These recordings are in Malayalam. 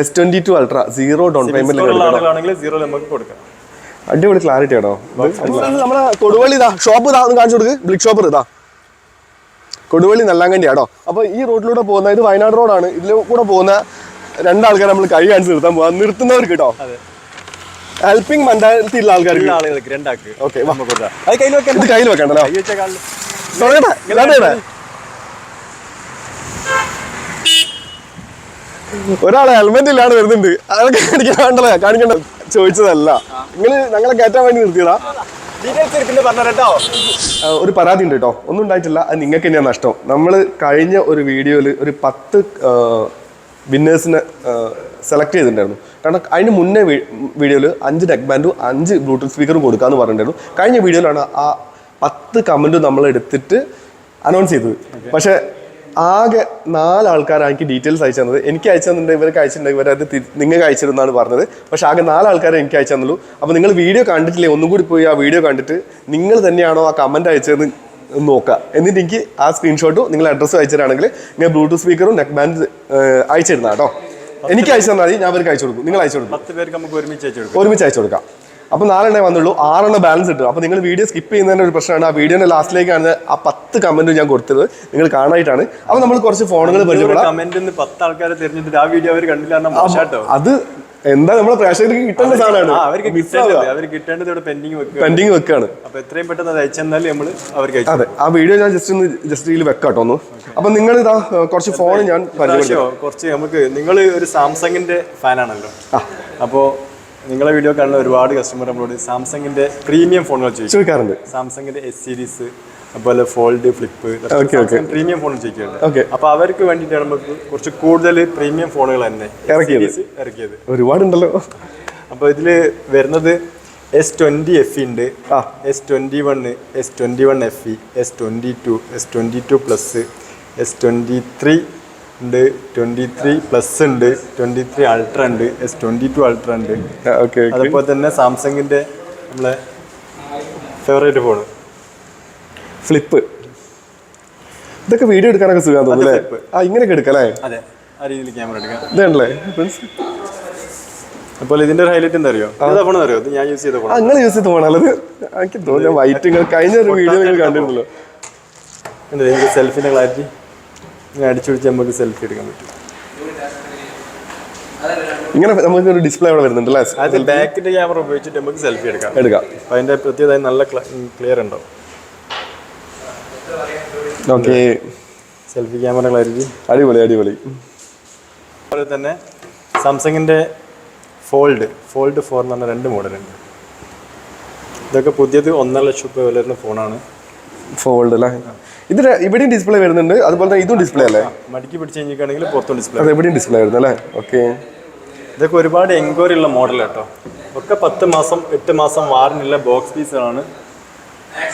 S twenty two ultra zero down payment അടിപൊളി ക്ലാരിറ്റി ആണോ? നമ്മളെ കൊടുവള്ളി ഇതാ ഷോപ്പ് ഇതാ ഒന്ന് കാണിച്ചു കൊടുക്ക്. ബ്ലിക് ഷോപ്പർ ഇതാ. കൊടുവള്ളി നല്ലാങ്കണ്ടി ആണോ? അപ്പൊ ഈ റോഡിലൂടെ പോകുന്ന ഇത് വയനാട് റോഡാണ്. ഇതിൽ കൂടെ പോകുന്ന രണ്ടാൾക്കാർ നമ്മൾ കൈ കാണിച്ച് നിർത്താൻ പോവാ. നിർത്തുന്നവർക്ക് കേട്ടോ അതെ. ഹെൽപ്പിംഗ് മെന്റാലിറ്റി ഉള്ള ആൾക്കാർക്ക്. ഓക്കെ കയ്യിൽ വെക്കണ്ടല്ലോ. ഒരാളെ ഹെൽമെറ്റ് ഇല്ലാണ്ട് വരുന്നുണ്ട്. അതൊക്കെ കാണിക്കാൻ വേണ്ടല്ലോ? കാണിക്കണ്ട. ചോദിച്ചതല്ല. നിങ്ങൾ ഞങ്ങളെ കയറ്റാൻ വേണ്ടി നിർത്തിയതാ. ഒരു പരാതി ഉണ്ട് കേട്ടോ. ഒന്നും ഉണ്ടായിട്ടില്ല. അത് നിങ്ങൾക്ക് തന്നെയാണ് നഷ്ടം. നമ്മൾ കഴിഞ്ഞ ഒരു വീഡിയോയിൽ ഒരു പത്ത് വിന്നേഴ്സിനെ സെലക്ട് ചെയ്തിട്ടുണ്ടായിരുന്നു. കാരണം അതിന് മുന്നേ വീഡിയോയിൽ അഞ്ച് നെക്ക് ബാൻഡും അഞ്ച് ബ്ലൂടൂത്ത് സ്പീക്കറും കൊടുക്കാമെന്ന് പറഞ്ഞിട്ടുണ്ടായിരുന്നു. കഴിഞ്ഞ വീഡിയോയിലാണ് ആ പത്ത് കമന്റും നമ്മൾ എടുത്തിട്ട് അനൗൺസ് ചെയ്തത്. പക്ഷേ ആകെ നാല് ആൾക്കാരാണ് എനിക്ക് ഡീറ്റെയിൽസ് അയച്ചു തന്നത്. എനിക്ക് അയച്ചു തന്നിട്ടുണ്ട് ഇവർക്ക് അയച്ചിട്ടുണ്ട് ഇവരത് നിങ്ങൾക്ക് അയച്ചിരുന്നാണ് പറഞ്ഞത്. പക്ഷേ ആകെ നാല് ആൾക്കാരെ എനിക്ക് അയച്ചു തന്നുള്ളൂ. അപ്പോൾ നിങ്ങൾ വീഡിയോ കണ്ടിട്ടില്ലേ? ഒന്നും കൂടി പോയി ആ വീഡിയോ കണ്ടിട്ട് നിങ്ങൾ തന്നെയാണോ ആ കമന്റ് അയച്ചതെന്ന് നോക്കുക. എന്നിട്ട് എനിക്ക് ആ സ്ക്രീൻഷോട്ടും നിങ്ങൾ അഡ്രസ്സും അയച്ചിട്ടാണെങ്കിൽ നിങ്ങൾ ബ്ലൂടൂത്ത് സ്പീക്കറും നെക്ക് ബാൻഡ് അയച്ചിരുന്ന കേട്ടോ. എനിക്ക് അയച്ചു തന്നാൽ മതി ഞാൻ അവർക്ക് അയച്ചു കൊടുക്കും. നിങ്ങൾ അയച്ചു കൊടുക്കും. പത്ത് പേർക്ക് നമുക്ക് ഒരുമിച്ച് അയച്ചു കൊടുക്കാം. ഒരുമിച്ച് അയച്ചു കൊടുക്കാം. അപ്പോൾ നാലെണ്ണേ വന്നുള്ളൂ. ആറെണ്ണം ബാലൻസ് കിട്ടും അപ്പോൾ നിങ്ങൾ വീഡിയോ സ്കിപ്പ് ചെയ്യുന്നതിന്റെ ഒരു പ്രശ്നമാണ്. ആ വീഡിയോയുടെ ലാസ്റ്റിലേക്കാണ് ആ പത്ത് കമന്റ് ഞാൻ കൊടുത്തത്. നിങ്ങൾ കാണാനായിട്ടാണ്. അപ്പോൾ നമ്മൾ കുറച്ച് ഫോണുകൾ പരിചയപ്പെടാം. കമന്റ് പത്ത് ആൾക്കാരെ തിരഞ്ഞെടുത്തിട്ട് ആ വീഡിയോ അവർ കണ്ടില്ല അത് എന്താ നമ്മളെ പ്രേക്ഷകർക്ക് കിട്ടേണ്ട സാധനമാണ്. അവർക്ക് കിട്ടേണ്ടത് അവർ കിട്ടേണ്ടത് ഇവിടെ പെൻഡിങ് പെൻഡിങ് വെക്കാണ്. അപ്പൊ എത്രയും പെട്ടെന്ന് അത് അയച്ചെന്നാൽ നമ്മൾ അവർക്ക് അതെ. ആ വീഡിയോ ഞാൻ ജസ്റ്റ് ഒന്ന് ജസ്റ്റ് ഇതിൽ വെക്കാം കേട്ടോ ഒന്ന്. അപ്പൊ നിങ്ങൾ ഇതാ കുറച്ച് ഫോൺ ഞാൻ കുറച്ച് നമുക്ക് നിങ്ങൾ ഒരു സാംസങ്ങിന്റെ ഫാനാണല്ലോ അപ്പോൾ നിങ്ങളെ വീഡിയോ കാണുന്ന ഒരുപാട് കസ്റ്റമർ നമ്മളോട് സാംസങ്ങിന്റെ പ്രീമിയം ഫോണുകൾ ചോദിക്കും ചോദിക്കാറുണ്ട് സാംസങ്ങിന്റെ എസ് സീരീസ് അതുപോലെ ഫോൾഡ് ഫ്ലിപ്പ്. പ്രീമിയം ഫോൺ ചോദിക്കുന്നുണ്ട്. അപ്പൊ അവർക്ക് വേണ്ടിയിട്ടാണ് നമുക്ക് കുറച്ച് കൂടുതൽ പ്രീമിയം ഫോണുകൾ തന്നെ ഇറക്കിയത്. ഇറക്കിയത് ഒരുപാടുണ്ടല്ലോ അപ്പൊ ഇതിൽ വരുന്നത് എസ് ട്വന്റി എഫ് ഉണ്ട്. S twenty one S twenty one F E S twenty two S twenty two plus S twenty three ഉണ്ട്. ട്വന്റി ത്രീ പ്ലസ് ഉണ്ട്. ട്വന്റി ത്രീ അൾട്ര ഉണ്ട് എസ് ട്വന്റി ടു അൾട്ര ഉണ്ട് ഓക്കെ അതുപോലെ തന്നെ സാംസങ്ങിന്റെ നമ്മളെ ഫേവറേറ്റ് ഫോൺ ഫ്ലിപ്പ് ഇതൊക്കെ വീഡിയോ എടുക്കാനൊക്കെ സുഖം തോന്നുന്നു അല്ലേ? ആ ഇങ്ങനെയൊക്കെ എടുക്കാം അല്ലേ? അതെ ആ രീതിയിൽ ക്യാമറ എടുക്കാം. ഇതാണല്ലേ അപ്പോൾ ഇതിന്റെ ഒരു ഹൈലൈറ്റ് എന്താ അറിയോ? ഫോൺ അറിയോ? ഇത് ഞാൻ യൂസ് ചെയ്ത ഫോൺ നിങ്ങൾ യൂസ് ചെയ്ത് പോകണത് എനിക്ക് തോന്നുന്നു വൈറ്റ് കഴിഞ്ഞ ഒരു വീഡിയോ നിങ്ങൾ കണ്ടിട്ടുണ്ടല്ലോ എന്താ സെൽഫിന്റെ ക്ലാരിറ്റി ഇങ്ങനെ അടിച്ചു പിടിച്ച് നമുക്ക് സെൽഫി എടുക്കാൻ പറ്റും. ഇങ്ങനെ നമുക്ക് ഒരു ഡിസ്പ്ലേ അവിടെ വരുന്നുണ്ട് അല്ലേ അത് ബാക്കിന്റെ ക്യാമറ ഉപയോഗിച്ചിട്ട് നമുക്ക് സെൽഫി എടുക്കാം. എടുക്കാം. അപ്പൊ അതിന്റെ പ്രത്യേകത നല്ല ക്ലിയർ ഉണ്ടാവും. ഓക്കെ. സെൽഫി ക്യാമറ ക്ലാരിറ്റി അടിപൊളി അടിപൊളി. അതുപോലെ തന്നെ സാംസങ്ങിന്റെ ഫോൾഡ് ഫോൾഡ് ഫോർ എന്ന് പറഞ്ഞ രണ്ട് മോഡലുണ്ട് ഇതൊക്കെ പുതിയത് ഒന്നര ലക്ഷം രൂപ വില വരുന്ന ഫോണാണ് ഫോൾഡ് അല്ലേ? ഇത് ഇവിടെയും ഡിസ്പ്ലേ വരുന്നുണ്ട്. അതുപോലെ തന്നെ ഇതും ഡിസ്പ്ലേ അല്ലേ? മടിക്ക് പിടിച്ച് കഴിഞ്ഞിട്ടാണെങ്കിൽ പുറത്തും ഡിസ്പ്ലേ അത് എവിടെയും ഡിസ്പ്ലേ വരുന്നു അല്ലേ? ഓക്കെ ഇതൊക്കെ ഒരുപാട് എൻക്വയറി ഉള്ള മോഡൽ കേട്ടോ ഒക്കെ പത്ത് മാസം എട്ട് മാസം വാറന്റിയുള്ള ബോക്സ് പീസുകളാണ്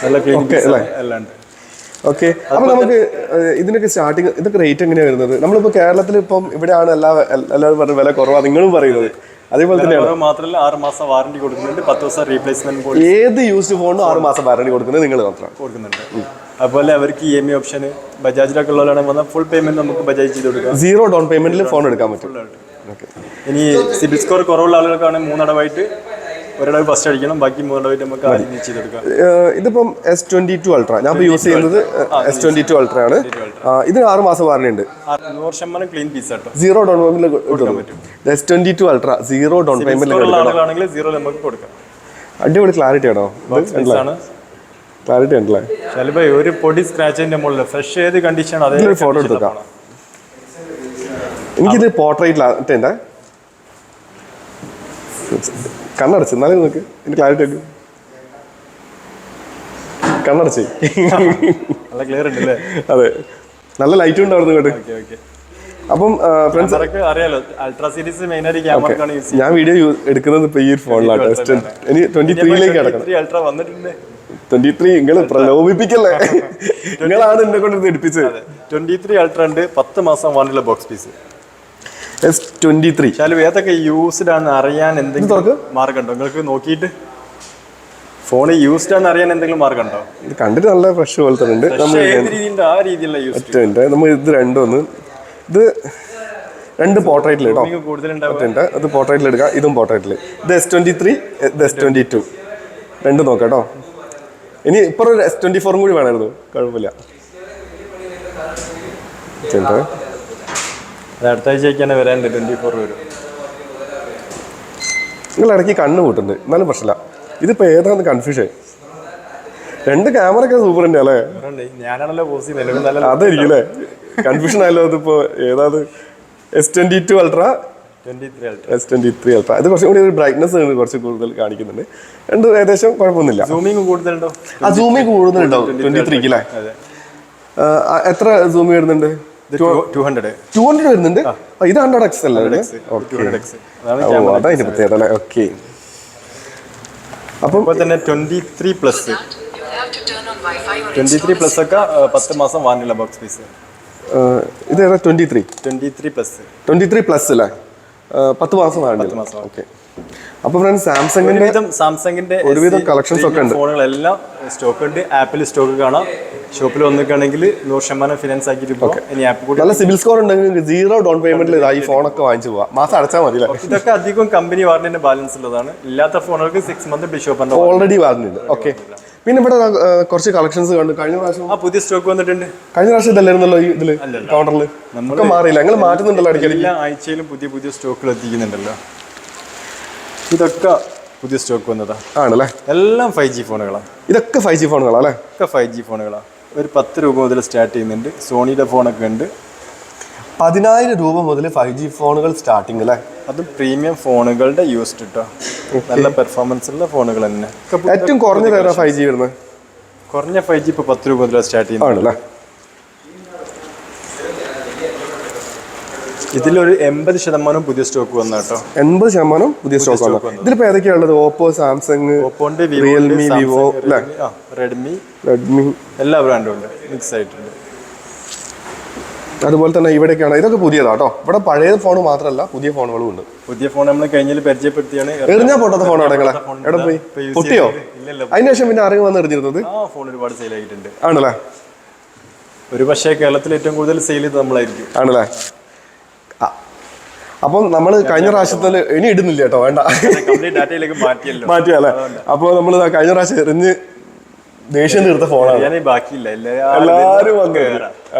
നല്ല? എല്ലാം ഉണ്ട്. ഓക്കെ അപ്പൊ നമുക്ക് ഇതിനൊക്കെ സ്റ്റാർട്ടിങ് ഇതൊക്കെ റേറ്റ് എങ്ങനെയാണ് വരുന്നത്? നമ്മളിപ്പോ കേരളത്തിൽ ഇപ്പം ഇവിടെയാണ് എല്ലാ എല്ലാവരും പറഞ്ഞ വില കുറവാണ് നിങ്ങളും പറയുന്നത്. അതേപോലെ തന്നെയാണ്. മാത്രമല്ല ആറ് മാസം വാറണ്ടി കൊടുക്കുന്നുണ്ട് പത്ത് ദിവസം റീപ്ലേസ്മെന്റ് ഏത് യൂസ്ഡ് ഫോണും ആറ് മാസം വാറണ്ടി കൊടുക്കുന്നത് നിങ്ങൾ മാത്രം കൊടുക്കുന്നുണ്ട്. അതുപോലെ അവർക്ക് ഇ എം ഐ ഓപ്ഷന് ബജാജിലൊക്കെ ഉള്ളവരാണെങ്കിൽ വന്നാൽ ഫുൾ പേയ്മെന്റ് നമുക്ക് ബജാജ് ചെയ്ത് കൊടുക്കാം. സീറോ ഡൗൺ പേയ്മെന്റിൽ ഫോൺ എടുക്കാൻ പറ്റും. ഇനി സിബിൽ സ്കോർ കുറവുള്ള ആളുകൾക്കാണെങ്കിൽ മൂന്നടവായിട്ട് ഒരിടവ് ഫസ്റ്റ് അടിക്കണം ബാക്കി നമുക്ക് ആദ്യം ചെയ്തെടുക്കാം ഇതിപ്പം എസ് ട്വന്റി ടു അൾട്ര ഞാൻ ഇപ്പോൾ യൂസ് ചെയ്യുന്നത് എസ് ട്വന്റി ടു അൾട്ര ആണ്. ഇതിന് ആറ് മാസം വാറണ്ടി ഉണ്ട്. ആ, നൂറ് ശതമാനം clean piece zero down പേയ്മെന്റിൽ S twenty two ultra zero down പേയ്മെന്റിൽ zero നമുക്ക് കൊടുക്കാം. അടിപൊളി ക്ലാരിറ്റി ആണോ? ക്ലാരിറ്റി ഉണ്ടല്ലേ? ഒരു പൊടി സ്ക്രാച്ചിന്റെ മുകളിൽ ഫ്രഷ് ഏത് കണ്ടീഷൻ അതേ ഫോട്ടോ എടുത്തേക്കാം. എനിക്കിത് പോർട്രേറ്റിലാ കണ്ണടച്ച് എന്നാലും നോക്ക് ഇതിന്റെ ക്ലാരിറ്റി ഒക്കെ. കണ്ണടച്ച്. നല്ല ക്ലിയർ ഉണ്ടല്ലേ? അതെ. നല്ല ലൈറ്റ് ഉണ്ടായിരുന്നു കേട്ടോ അപ്പം ഫ്രണ്ട്സ് അറിയാലോ. അൾട്രാ സീരീസ് മെയിൻ ആയിട്ട് ക്യാമറക്കാണ് യൂസ് ഞാൻ വീഡിയോ എടുക്കുന്നത് ഇപ്പൊ ഈ ഫോണിലാണ് ഇനി ട്വന്റി ത്രീയിലേക്ക് കിടക്കണം. ചെയ്യുന്നത് അൾട്രാ വന്നിട്ടുണ്ട്. ട്വന്റി ത്രീ നിങ്ങൾ പ്രലോഭിപ്പിക്കല്ലേ? നിങ്ങളാണ് എന്നെ കൊണ്ട് എടുപ്പിച്ചത്. ട്വന്റി ത്രീ അൾട്രാ ഉണ്ട്. പത്ത് മാസം വാണിലെ box piece S twenty three Shalu ഏതൊക്കെ യൂസ്ഡ് ആണെന്ന് അറിയാൻ എന്തെങ്കിലും മാർഗമുണ്ടോ നിങ്ങൾക്ക് നോക്കിയിട്ട്. ഫോൺ യൂസ്ഡ് ആണെന്ന് അറിയാൻ എന്തെങ്കിലും മാർഗമുണ്ടോ ഉണ്ടോ ഇത് കണ്ടിട്ട് നല്ല ഫ്രഷ് പോലെ തന്നെ ഉണ്ട്. നമ്മൾ ആ രീതിയിലുള്ള യൂസ് നമ്മൾ ഇത് രണ്ടും ഒന്ന്. ഇത് രണ്ട് പോർട്രേറ്റിൽ കേട്ടോ ഉണ്ട് അത് പോർട്രേറ്റിൽ എടുക്കാം. ഇതും പോർട്രേറ്റിൽ ഇത് എസ് ട്വന്റി ത്രീ ഇത് എസ് ട്വന്റി ടു രണ്ട് നോക്കാം കേട്ടോ ഇനി ഇപ്പൊ ഒരു എസ് ട്വന്റി ഫോറും കൂടി വേണമായിരുന്നു. കുഴപ്പമില്ല. അത് അടുത്ത ആഴ്ചയ്ക്ക് തന്നെ വരാനുണ്ട് ട്വന്റി ഫോർ വരും. നിങ്ങൾ ഇടയ്ക്ക് കണ്ണ് കൂട്ടുണ്ട് എന്നാലും പ്രശ്നമില്ല. ഇതിപ്പോൾ ഏതാണ് കൺഫ്യൂഷൻ രണ്ട് ക്യാമറ ഒക്കെ സൂപ്പർ ഉണ്ട് അല്ലേ? ഞാനാണല്ലോ പോസ് അതായിരിക്കും അല്ലേ? കൺഫ്യൂഷൻ ആയല്ലോ അതിപ്പോ ഏതാത്? S twenty two ultra S twenty three ultra കുറച്ചും കൂടി ഒരു ബ്രൈറ്റ്നസ് കുറച്ച് കൂടുതൽ കാണിക്കുന്നുണ്ട്. രണ്ട് ഏകദേശം കുഴപ്പമൊന്നുമില്ല. സൂമിങ് കൂടുതലുണ്ടോ? ആ സൂമിങ് കൂടുതലുണ്ടോ ട്വന്റി ത്രീക്ക് അല്ലേ? എത്ര സൂമി വരുന്നുണ്ട്? ടു ഹൺഡ്രഡ് വരുന്നുണ്ട്. ഇത് ഹൺഡ്രഡ് എക്സ് അല്ലേ? അതാണ് പ്രത്യേകത അല്ലേ? ഓക്കെ അപ്പം തന്നെ twenty three plus twenty three plus ഒക്കെ പത്ത് മാസം വാങ്ങില്ല ബോക്സ് പീസ് ഇത് twenty three twenty three plus twenty three plus അല്ലേ പത്ത് മാസം മാസം. ഓക്കെ അപ്പൊ ഫ്രണ്ട്സ് സാംസങ്ങിന്റെ ഒരുവിധം സാംസങ്ങിന്റെ ഒരുവിധം കളക്ഷൻസ് ഒക്കെ ഉണ്ട്. ഫോണുകളെല്ലാം സ്റ്റോക്ക് ഉണ്ട്. ആപ്പിൽ സ്റ്റോക്ക് കാണാം. ഷോപ്പിൽ വന്നിട്ടാണെങ്കിൽ നൂറ് ശതമാനം ഫിനാൻസ് ആക്കിയിട്ട് നല്ല സിബിൽ സ്കോർ ഉണ്ടെങ്കിൽ സീറോ ഡൗൺ പേയ്മെന്റിൽ ഈ ഫോണൊക്കെ വാങ്ങിച്ചു പോവാം. മാസം അടച്ചാൽ മതി ഇതൊക്കെ അധികം കമ്പനി വാറന്റിന്റെ ബാലൻസ് ഉള്ളതാണ്. ഇല്ലാത്ത ഫോണുകൾക്ക് സിക്സ് മന്ത് ബിഷോപ്പ് ഓൾറെഡി വാങ്ങുന്നുണ്ട് ഓക്കെ പിന്നെ ഇവിടെ കുറച്ച് കളക്ഷൻസ് കണ്ടു. കഴിഞ്ഞ പ്രാവശ്യം ആ പുതിയ സ്റ്റോക്ക് വന്നിട്ടുണ്ട്. കഴിഞ്ഞ പ്രാവശ്യം ഇതല്ലായിരുന്നല്ലോ ഈ ഇതിൽ കൗണ്ടറിൽ നമുക്ക് മാറിയില്ല? ഞങ്ങൾ മാറ്റുന്നുണ്ടല്ലോ അടിക്കടി എല്ലാ ആഴ്ചയിലും പുതിയ പുതിയ സ്റ്റോക്കുകൾ എത്തിക്കുന്നുണ്ടല്ലോ. ഇതൊക്കെ പുതിയ സ്റ്റോക്ക് വന്നതാ. ആണല്ലേ? എല്ലാം ഫൈവ് ജി ഫോണുകളാണ് ഇതൊക്കെ ഫൈവ് ജി ഫോണുകളാണ് അല്ലേ? ഒക്കെ ഫൈവ് ജി ഫോണുകളാണ് ഒരു പത്ത് രൂപ മുതൽ സ്റ്റാർട്ട് ചെയ്യുന്നുണ്ട്. സോണിയുടെ ഫോണൊക്കെ ഉണ്ട്. പതിനായിരം രൂപ മുതൽ ഫൈവ് ജി ഫോണുകൾ സ്റ്റാർട്ടിങ് അല്ലേ? അതും പ്രീമിയം ഫോണുകളുടെ യൂസ് കിട്ടോ നല്ല പെർഫോമൻസ് ഉള്ള ഫോണുകൾ തന്നെ. ഏറ്റവും കുറഞ്ഞ ഫൈവ് ജി വരുന്നത്? കുറഞ്ഞ ഫൈവ് ജി ഇപ്പോൾ പത്ത് രൂപ മുതൽ സ്റ്റാർട്ട് ചെയ്യുന്നത്. ഇതിലൊരു എൺപത് ശതമാനം പുതിയ സ്റ്റോക്ക് വന്ന കേട്ടോ. എൺപത് ശതമാനം പുതിയ സ്റ്റോക്ക് വന്നു. ഇതിലിപ്പോ ഏതൊക്കെയാണ് ഉള്ളത് ഓപ്പോ സാംസങ് ഓപ്പോന്റെ റിയൽമി വിവോ റെഡ്മി. റെഡ്മി. എല്ലാ ബ്രാൻഡും ഉണ്ട്. മിക്സ് ആയിട്ടുണ്ട്. അതുപോലെ തന്നെ ഇവിടെയൊക്കെയാണ് ഇതൊക്കെ പുതിയതാട്ടോ ഇവിടെ പഴയ ഫോൺ മാത്രമല്ല പുതിയ ഫോണുകളും ഉണ്ട്. പുതിയ ഫോൺ നമ്മൾ കഴിഞ്ഞാൽ പരിചയപ്പെടുത്തിയാണ്. എറിഞ്ഞാ പൊട്ടാത്ത ഫോൺ അടങ്ങളെ എവിടെ പോയി? പൊട്ടിയോ? അതിനുശേഷം ശേഷം പിന്നെ ആരെങ്കിലും വന്ന് എറിഞ്ഞിരുന്നത്? ഫോൺ ഒരുപാട് സെയിൽ ആയിട്ടുണ്ട്. ആണല്ലേ? ഒരു പക്ഷേ കേരളത്തിൽ ഏറ്റവും കൂടുതൽ സെയിൽ ചെയ്ത് നമ്മളായിരിക്കും. ആണല്ലേ. അപ്പം നമ്മൾ കഴിഞ്ഞ പ്രാവശ്യത്തിൽ ഇനി ഇടുന്നില്ല കേട്ടോ വേണ്ട. മാറ്റിയല്ലോ. അപ്പോൾ നമ്മൾ കഴിഞ്ഞ പ്രാവശ്യം എറിഞ്ഞ് ദേഷ്യം തീർത്ത ഫോണാണ്. ബാക്കിയില്ല. എല്ലാരും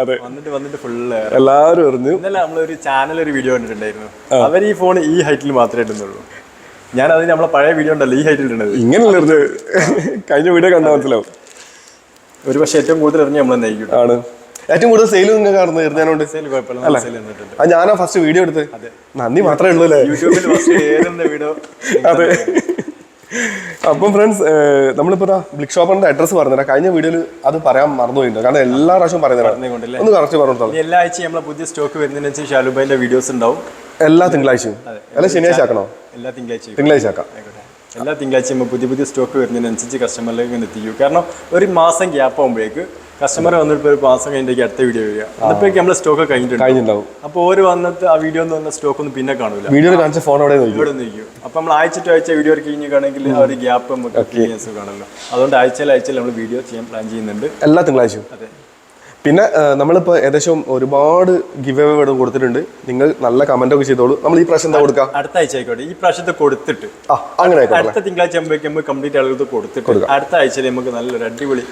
അതെ. വന്നിട്ട് വന്നിട്ട് ഫുള്ള് എല്ലാവരും എറിഞ്ഞു. ഇന്നലെ നമ്മളൊരു ചാനൽ ഒരു വീഡിയോ കണ്ടിട്ടുണ്ടായിരുന്നു. അവർ ഈ ഫോൺ ഈ ഹൈറ്റിൽ മാത്രമേ ഇടുന്നുള്ളൂ. ഞാൻ അതിന് നമ്മളെ പഴയ വീഡിയോ ഉണ്ടല്ലോ ഈ ഹൈറ്റിൽ ഇടുന്നത് ഇങ്ങനെയല്ല കഴിഞ്ഞ വീഡിയോ കണ്ടാൽ മനസ്സിലാവും. ഒരു പക്ഷേ ഏറ്റവും കൂടുതൽ എറിഞ്ഞ് നമ്മൾ നയിക്കും ആണ്. ഏറ്റവും കൂടുതൽ സെയിൽ നിങ്ങൾ കാണുന്നത് എറിഞ്ഞാനോണ്ട് സെയിൽ കുഴപ്പമില്ല അത് ഞാനാ ഫസ്റ്റ് വീഡിയോ എടുത്ത് നന്ദി മാത്രമേ ഉള്ളൂ അല്ലേ? വീഡിയോ അതെ. അപ്പം ഫ്രണ്ട്സ് നമ്മളിപ്പോ ബ്ലിക് ഷോപ്പറിന്റെ അഡ്രസ് പറഞ്ഞുതരാം. കഴിഞ്ഞ വീഡിയോയിൽ അത് പറയാൻ മറന്നുപോയിട്ടുണ്ട്. കാരണം എല്ലാ പ്രാവശ്യം പറഞ്ഞുകൊണ്ടല്ലേ? ഒന്ന് കറക്റ്റ് പറഞ്ഞു എല്ലാ ആഴ്ചയും നമ്മളെ പുതിയ സ്റ്റോക്ക് വരുന്നതിനനുസരിച്ച് ഷാലുബൈന്റെ വീഡിയോസ് ഉണ്ടാവും. എല്ലാ തിങ്കളാഴ്ചയും. അല്ല ശനിയാഴ്ച ആക്കണോ? എല്ലാ തിങ്കളാഴ്ചയും. തിങ്കളാഴ്ച ആക്കാം. എല്ലാ തിങ്കളാഴ്ചയും പുതിയ പുതിയ സ്റ്റോക്ക് വരുന്നതിനനുസരിച്ച് കസ്റ്റമറിലേക്ക് എത്തിക്കും. കാരണം ഒരു മാസം ഗ്യാപ്പ് ആകുമ്പോഴേക്ക് കസ്റ്റമർ വന്നിട്ട് ഒരു മാസം കഴിഞ്ഞിട്ട് അടുത്ത വീഡിയോ വരിക. അപ്പോഴേക്ക് നമ്മളെ സ്റ്റോക്ക് കഴിഞ്ഞിട്ടുണ്ട്. കഴിഞ്ഞിട്ടുണ്ടാവും. അപ്പോൾ ഓര് വന്നിട്ട് ആ വീഡിയോ എന്ന് പറഞ്ഞ സ്റ്റോക്ക് ഒന്നും പിന്നെ കാണൂല. വീഡിയോ കാണിച്ച ഫോൺ അവിടെ ഇവിടെ നിൽക്കും. അപ്പോൾ നമ്മൾ അയച്ചിട്ട് അയച്ച ആഴ്ച വീഡിയോ കാണുമെങ്കിൽ ആ ഒരു ഗ്യാപ്പ് നമുക്ക് എക്സ്പീരിയൻസ് കാണുമല്ലോ. അതുകൊണ്ട് ആഴ്ചയിൽ ആഴ്ചയിൽ നമ്മൾ വീഡിയോ ചെയ്യാൻ പ്ലാൻ ചെയ്യുന്നുണ്ട്. എല്ലാ തിങ്കളാഴ്ചയും. അതെ. പിന്നെ നമ്മളിപ്പോൾ നമ്മളിപ്പോ ഏകദേശം ഒരുപാട് ഗിവ് അവേ കൊടുത്തിട്ടുണ്ട്. നിങ്ങൾ നല്ല കമന്റ് ഒക്കെ ചെയ്തോളൂ. നമ്മൾ ഈ പ്രാവശ്യം എന്താ കൊടുക്കാം? അടുത്ത ആഴ്ച ആയിക്കോട്ടെ. ഈ പ്രാവശ്യത്തെ കൊടുത്തിട്ട്. അങ്ങനെ അടുത്ത തിങ്കളാഴ്ച ആകുമ്പോഴേക്കും കംപ്ലീറ്റ് ആളുകൾക്ക് കൊടുത്തിട്ട് അടുത്ത ആഴ്ചയിൽ നമുക്ക് നല്ലൊരു അടിപൊളി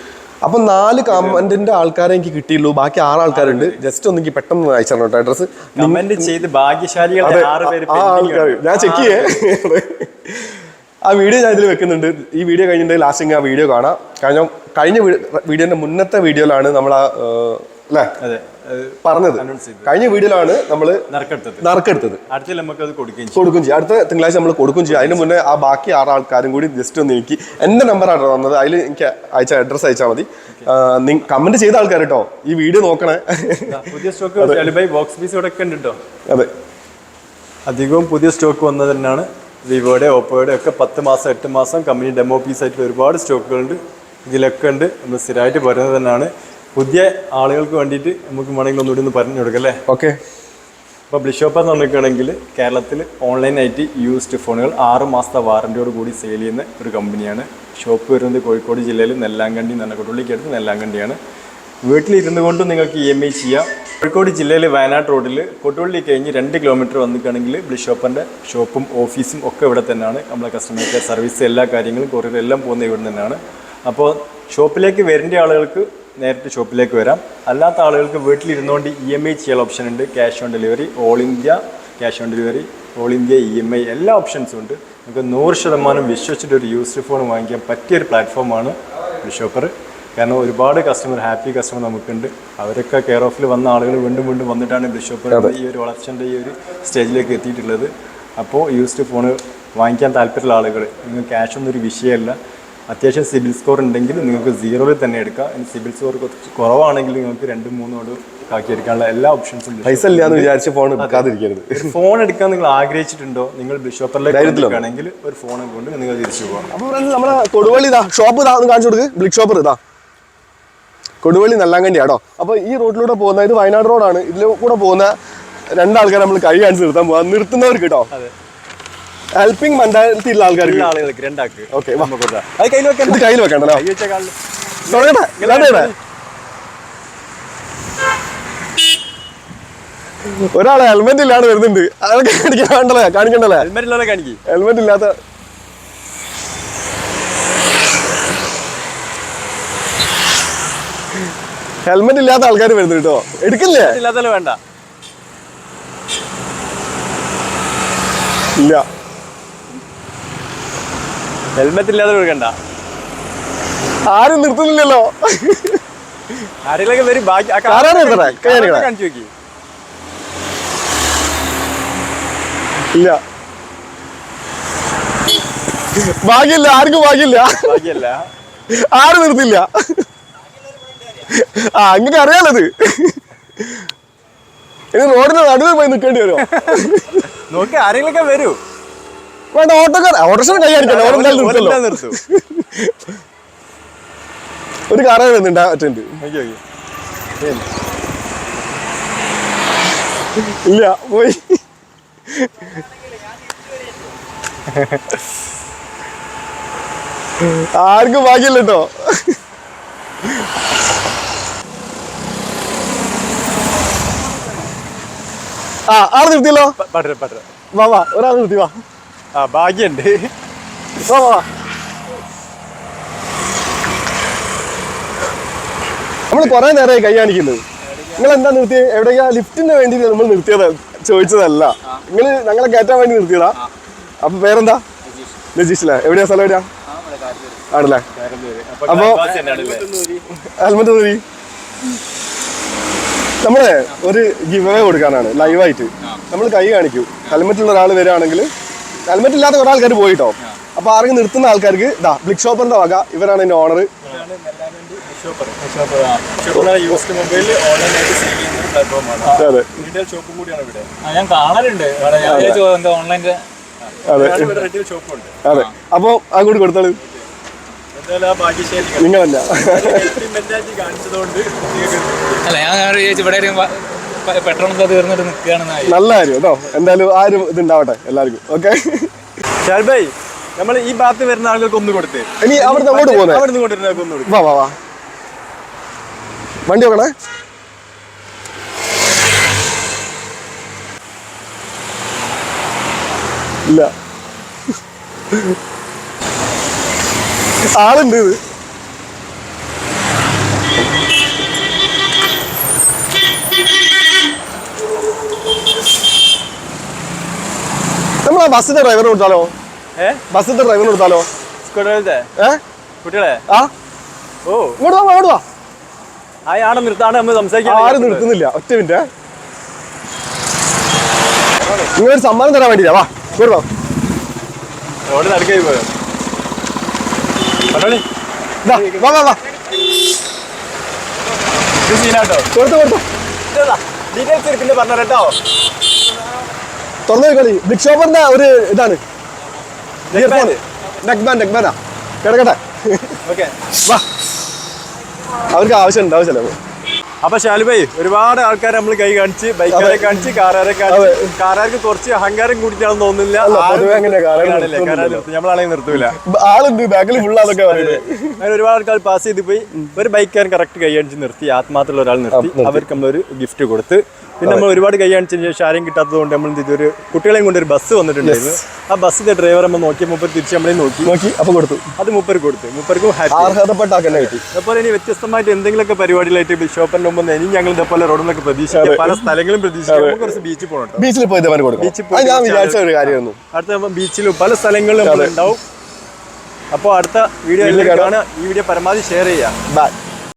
അപ്പൊ നാല് കമന്റിന്റെ ആൾക്കാരെ എനിക്ക് കിട്ടിയുള്ളൂ. ബാക്കി ആറ് ആൾക്കാരുണ്ട്. ജസ്റ്റ് ഒന്ന് എനിക്ക് പെട്ടെന്ന് അയച്ചു കേട്ടോ അഡ്രസ് കമന്റ് ചെയ്ത് ഭാഗ്യശാലികൾ ആ ആൾക്കാർ ഞാൻ ചെക്ക് ചെയ്യേ. ആ വീഡിയോ ഞാൻ ഇതിൽ വെക്കുന്നുണ്ട്. ഈ വീഡിയോ കഴിഞ്ഞിട്ട് ലാസ്റ്റ് ആ വീഡിയോ കാണാം. കാരണം കഴിഞ്ഞ വീഡിയോന്റെ മുന്നത്തെ വീഡിയോയിലാണ് നമ്മൾ ആ അല്ലേ? അതെ. പറഞ്ഞത്. കഴിഞ്ഞ വീഡിയോയിലാണ് നമ്മൾ നറുക്കെടുത്തത്. അടുത്ത നമുക്ക് അത് കൊടുക്കുകയും കൊടുക്കും ചെയ്യും. അടുത്ത തിങ്കളാഴ്ച നമ്മൾ കൊടുക്കും ചെയ്യും. അതിന് മുന്നേ ആ ബാക്കി ആറ് ആൾക്കാരും കൂടി ജസ്റ്റ് ഒന്ന് എനിക്ക് എന്റെ നമ്പറാണ് വന്നത്. അതിൽ എനിക്ക് അയച്ച അഡ്രസ്സ് അയച്ചാൽ മതി. കമന്റ് ചെയ്ത ആൾക്കാർ കേട്ടോ ഈ വീഡിയോ നോക്കണേ. പുതിയ സ്റ്റോക്ക് ബോക്സ് പീസ് ഇവിടെ ഒക്കെ ഉണ്ട് കേട്ടോ അതെ. അധികവും പുതിയ സ്റ്റോക്ക് വന്നത് തന്നെയാണ്. വിവോയുടെ ഓപ്പോയുടെ ഒക്കെ പത്ത് മാസം എട്ട് മാസം കമ്പനി ഡെമോ പീസ് ആയിട്ട് ഒരുപാട് സ്റ്റോക്കുകളുണ്ട് ഇതിലൊക്കെ ഉണ്ട്. നമ്മൾ സ്ഥിരമായിട്ട് പറയുന്നത് തന്നെയാണ്. പുതിയ ആളുകൾക്ക് വേണ്ടിയിട്ട് നമുക്ക് വേണമെങ്കിൽ ഒന്നുകൂടി ഒന്ന് പറഞ്ഞു കൊടുക്കാം അല്ലേ? ഓക്കെ ഇപ്പോൾ ബ്ലിഷോപ്പ് എന്ന് പറഞ്ഞിരിക്കുകയാണെങ്കിൽ കേരളത്തിൽ ഓൺലൈനായിട്ട് യൂസ്ഡ് ഫോണുകൾ ആറ് മാസത്തെ വാറന്റിയോട് കൂടി സെയിൽ ചെയ്യുന്ന ഒരു കമ്പനിയാണ് ഷോപ്പ് വരുന്നത് കോഴിക്കോട് ജില്ലയിൽ നെല്ലാങ്കണ്ടി നന്നക്കൊട്ടുള്ളിക്കടുത്ത് നെല്ലാങ്കണ്ടിയാണ്. വീട്ടിലിരുന്നു കൊണ്ടും നിങ്ങൾക്ക് ഇ എം ഐ ചെയ്യാം. കോഴിക്കോട് ജില്ലയിൽ വയനാട് റോഡിൽ കൊട്ടുള്ളി കഴിഞ്ഞ് രണ്ട് കിലോമീറ്റർ വന്നിക്കുകയാണെങ്കിൽ ബ്ലിഷോപ്പറിന്റെ ഷോപ്പും ഓഫീസും ഒക്കെ ഇവിടെ തന്നെയാണ്. നമ്മളെ കസ്റ്റമർ കെയർ സർവീസ് എല്ലാ കാര്യങ്ങളും കൊറിയർ എല്ലാം പോകുന്നത് ഇവിടെ തന്നെയാണ്. അപ്പോൾ ഷോപ്പിലേക്ക് വരേണ്ട ആളുകൾക്ക് നേരിട്ട് ഷോപ്പിലേക്ക് വരാം. അല്ലാത്ത ആളുകൾക്ക് വീട്ടിലിരുന്നുകൊണ്ട് ഇ എം ഐ ചെയ്യാൻ ഓപ്ഷൻ ഉണ്ട്. Cash on delivery all India cash on delivery all India E M I എല്ലാ ഓപ്ഷൻസും ഉണ്ട്. നമുക്ക് നൂറ് ശതമാനം വിശ്വസിച്ചിട്ട് ഒരു യൂസ്ഡ് ഫോൺ വാങ്ങിക്കാൻ പറ്റിയ ഒരു പ്ലാറ്റ്ഫോമാണ് ഷോപ്പർ കാരണം ഒരുപാട് കസ്റ്റമർ ഹാപ്പി കസ്റ്റമർ നമുക്കുണ്ട്. അവരൊക്കെ കെയർ ഓഫിൽ വന്ന ആളുകൾ വീണ്ടും വീണ്ടും വന്നിട്ടാണ് ബിഷോപ്പർ ഈ ഒരു വളർച്ചന്റെ ഈ ഒരു സ്റ്റേജിലേക്ക് എത്തിയിട്ടുള്ളത്. അപ്പോൾ യൂസ്ഡ് ഫോൺ വാങ്ങിക്കാൻ താല്പര്യമുള്ള ആളുകൾ നിങ്ങൾക്ക് ക്യാഷ് ഒന്നും ഒരു വിഷയമല്ല. അത്യാവശ്യം സിബിൽ സ്കോർ ഉണ്ടെങ്കിൽ നിങ്ങൾക്ക് സീറോയിൽ തന്നെ എടുക്കാം. സിബിൽ സ്കോർ കുറച്ച് കുറവാണെങ്കിൽ നിങ്ങൾക്ക് രണ്ട് മൂന്നോട് ആക്കിയെടുക്കാനുള്ള എല്ലാ ഓപ്ഷൻസും പൈസ ഇല്ല എന്ന് വിചാരിച്ച് ഫോൺ എടുക്കാതിരിക്കരുത്. ഫോൺ എടുക്കാൻ നിങ്ങൾ ആഗ്രഹിച്ചിട്ടുണ്ടോ? നിങ്ങൾ ബിഷോപ്പറിലേക്ക് ഒരു ഫോൺ കൊണ്ട് നിങ്ങൾ തിരിച്ചു പോകാം ഫ്രണ്ട്സ് കൊടുവള്ളി ഇതാ ഷോപ്പ് ഇതാ ഒന്ന് കാണിച്ചു കൊടുക്ക്. ബ്ലിക് ഷോപ്പർ ഇതാ. കൊടുവള്ളി നല്ലാങ്കണ്ടിയാണോ അപ്പൊ ഈ റോഡിലൂടെ പോകുന്ന ഇത് വയനാട് റോഡാണ് ഇതിലൂടെ പോകുന്ന രണ്ടാൾക്കാർ നമ്മൾ കൈ കാണിച്ച് നിർത്താൻ പോവാ. നിർത്തുന്നവർക്ക് കേട്ടോ ഹെൽപ്പിംഗ് മെന്റാലിറ്റി ഉള്ള ആൾക്കാർക്ക് ആളുകൾക്ക് രണ്ടാക്ക്. ഓക്കെ അത് കയ്യിൽ വെക്കാൻ ഇത് കയ്യിൽ വെക്കണ്ടല്ലോ. കാലിൽ തുടങ്ങട്ടെ ഒരാളെ ഹെൽമെറ്റ് ഇല്ലാണ്ട് വരുന്നുണ്ട്. അതൊക്കെ കാണിക്കണ്ടല്ലേ കാണിക്കണ്ടല്ലേ? ഹെൽമെറ്റ് ഇല്ലാതെ കാണിക്ക്. ഹെൽമെറ്റ് ഇല്ലാത്ത ഹെൽമെറ്റ് ഇല്ലാത്ത ആൾക്കാർ വരുന്നു കേട്ടോ എടുക്കില്ലേ? ഇല്ലാത്ത വേണ്ട. ഇല്ല. ഹെൽമെറ്റ് ഇല്ലാതെ ഒഴുകണ്ട. ആരും നിർത്തുന്നില്ലല്ലോ. ആരെങ്കിലും വരും. ബാക്കി ആരാണ് കാണിച്ച് നിർത്തണേ? കൈ നോക്കി. ഇല്ല. ഭാഗ്യല്ല ആർക്കും ഭാഗ്യല്ല ഭാഗ്യല്ല ആരും നിർത്തില്ല. ആ അറിയാലോ അറിയാലത്. ഇത് റോഡിന് നടുവിൽ പോയി നിൽക്കേണ്ടി വരുമോ? നോക്കി ആരെങ്കിലൊക്കെ വരൂ. വേണ്ട ഓട്ടോക്കാർ. ഓട്ടോറിക്ഷ കൈ കാണിക്കല്ലോ? ഓരോ നിർത്തല്ലോ ഒരു കാറ വരുന്നുണ്ട് അറ്റൻഡ്. ഇല്ല പോയി. ആർക്കും ഭാഗ്യമില്ല കേട്ടോ ആ ആൾ നിർത്തിയല്ലോ വാ വാ ഒരാൾ നിർത്തി വാ. ആ ഭാഗ്യമുണ്ട് വാ നമ്മൾ കുറെ നേരമായി കൈ കാണിക്കുന്നത് നിങ്ങൾ എന്താ നിർത്തിയത് എവിടെയാ? ലിഫ്റ്റിന് വേണ്ടി നമ്മൾ നിർത്തിയത്. ചോദിച്ചതല്ല. നിങ്ങൾ ഞങ്ങളെ കയറ്റാൻ വേണ്ടി നിർത്തിയതാ. അപ്പൊ പേരെന്താ? രജീഷിലെ എവിടെയാ സ്ഥലം എവിടെയാ? ആണല്ലേ? അപ്പൊ അൽമത്തൂരി നമ്മളെ ഒരു ഗിവ് അവേ കൊടുക്കാനാണ്. ലൈവായിട്ട്. നമ്മൾ കൈ കാണിക്കൂ. ഹെൽമെറ്റ് ഉള്ള ഒരാൾ വരികയാണെങ്കിൽ ഹെൽമെറ്റ് ഇല്ലാത്ത കുറെ ആൾക്കാർ പോയിട്ടോ അപ്പൊ ആരെങ്കിലും നിർത്തുന്ന ആൾക്കാർക്ക് ഇതാ ബ്ലിക് ഷോപ്പറിന്റെ വക ഇവരാണ് എന്റെ ഓണർ അതെ ഇവിടെ. ഞാൻ കാണലുണ്ട്. ഞാൻ എന്താ ഓൺലൈന്റെ അതെ. അതെ. അപ്പൊ അങ്ങോട്ട് കൊടുത്താൾ. എന്തായാലും ആ ഭാഗ്യശാലി നിങ്ങൾ തന്നെ മെന്റാലിറ്റി കാണിച്ചതുകൊണ്ട് അല്ല ഞാൻ ഇവിടെ പെട്രോൾ തീർന്നിട്ട് നിൽക്കുകയാണെന്നായി നല്ല കാര്യം കേട്ടോ. എന്തായാലും ആരും ഇതുണ്ടാവട്ടെ എല്ലാവർക്കും. ഓക്കെ ഷാൽബായ് നമ്മൾ ഈ ഭാഗത്ത് വരുന്ന ആളുകൾക്ക് ഒന്ന് കൊടുത്തേ. ഇനി അവിടുന്ന് അങ്ങോട്ട് പോകുന്നത് അവിടെ നിന്ന് കൊണ്ടുവരുന്ന ആൾക്ക് ഒന്ന് കൊടുക്കും. വാ വാ വാ. വണ്ടി നോക്കണേ. ഇല്ല. ആളുണ്ട് ഇത്. ബസ്സിന്റെ ഡ്രൈവർ കൊടുത്താലോ? ബസ്സിന്റെ ഡ്രൈവർ കൊടുത്താലോ? കുട്ടികളെ? ആ? ഓ. ഇങ്ങോട്ട് വാ ഇങ്ങോട്ട് വാ. ആടെ നിർത്താണ്ട് നമ്മൾ സംസാരിക്കാം ആരും നിർത്തുന്നില്ല. ഒറ്റ മിനിറ്റ് നിങ്ങളൊരു സമ്മാനം തരാൻ വേണ്ടിയാ വാ. ഇങ്ങോട്ട് വാ. റോഡ് നടക്കായി പോയോ? വാ വാ വാ. കൊടുത്തു കൊടുത്തു. ഡീറ്റെയിൽസ് പിന്നെ പറഞ്ഞോ കേട്ടോ. തുറന്നു കളി. ബിഗ് ഷോപ്പറിന്റെ ഒരു ഇതാണ്? ഇയർഫോൺ നെക്ക് ബാൻഡ് നെക്ക് ബാൻഡാ കിടക്കട്ടെ. വാ. അവർക്ക് ആവശ്യമുണ്ട് ആവശ്യമല്ലേ. അപ്പൊ ശാലുഭായി ഒരുപാട് ആൾക്കാർ നമ്മൾ കൈ കാണിച്ച് ബൈക്കാരെ കാണിച്ച് കാറുകാരെ കാണിച്ച്. കാറുകാർക്ക് കുറച്ച് അഹങ്കാരം കൂടിയിട്ടാണെന്ന് തോന്നുന്നില്ല. നമ്മളാണെങ്കിൽ നിർത്തൂല. ആളുണ്ട്. ബാക്കിൽ ഫുൾ അതൊക്കെ അങ്ങനെ ഒരുപാട് ആൾക്കാർ പാസ് ചെയ്ത് പോയി. ഒരു ബൈക്കാരൻ കറക്റ്റ് കൈ കാണിച്ച് നിർത്തി. ആത്മാർത്ഥമുള്ള ഒരാൾ നിർത്തി. അവർക്ക് നമ്മളൊരു ഗിഫ്റ്റ് കൊടുത്ത് പിന്നെ നമ്മൾ ഒരുപാട് കൈ കാണിച്ചതിന് ശേഷം ആരെയും കിട്ടാത്തത് കൊണ്ട് നമ്മൾ എന്ത് ഒരു കുട്ടികളെയും കൊണ്ട് ഒരു ബസ് വന്നിട്ടുണ്ടായിരുന്നു ആ ബസ്സിന്റെ ഡ്രൈവർ നമ്മൾ നോക്കി മുപ്പർ തിരിച്ച് നമ്മളെ നോക്കി. നോക്കി അപ്പൊ കൊടുത്തു. അത് മുപ്പർ കൊടുത്തു. മുപ്പർക്കും അർഹതപ്പെട്ട കിട്ടി. അതുപോലെ ഇനി വ്യത്യസ്തമായിട്ട് എന്തെങ്കിലുമൊക്കെ പരിപാടികളായിട്ട് ബിഷോപ്പിന്റെ മുമ്പ് ഇനി ഞങ്ങൾ ഇതേപോലെ റോഡിലൊക്കെ പ്രതീക്ഷിക്കാം. പല സ്ഥലങ്ങളും പ്രതീക്ഷിക്കാം. കുറച്ച് ബീച്ചിൽ പോകണം ബീച്ചിൽ പോയി ബീച്ചിൽ ഞാൻ വിചാരിച്ച ഒരു കാര്യമായിരുന്നു. അടുത്ത ബീച്ചിലും പല സ്ഥലങ്ങളിലും നമ്മൾ ഉണ്ടാവും അപ്പോൾ അടുത്ത വീഡിയോ ഈ വീഡിയോ പരമാവധി ഷെയർ ചെയ്യാം ബൈ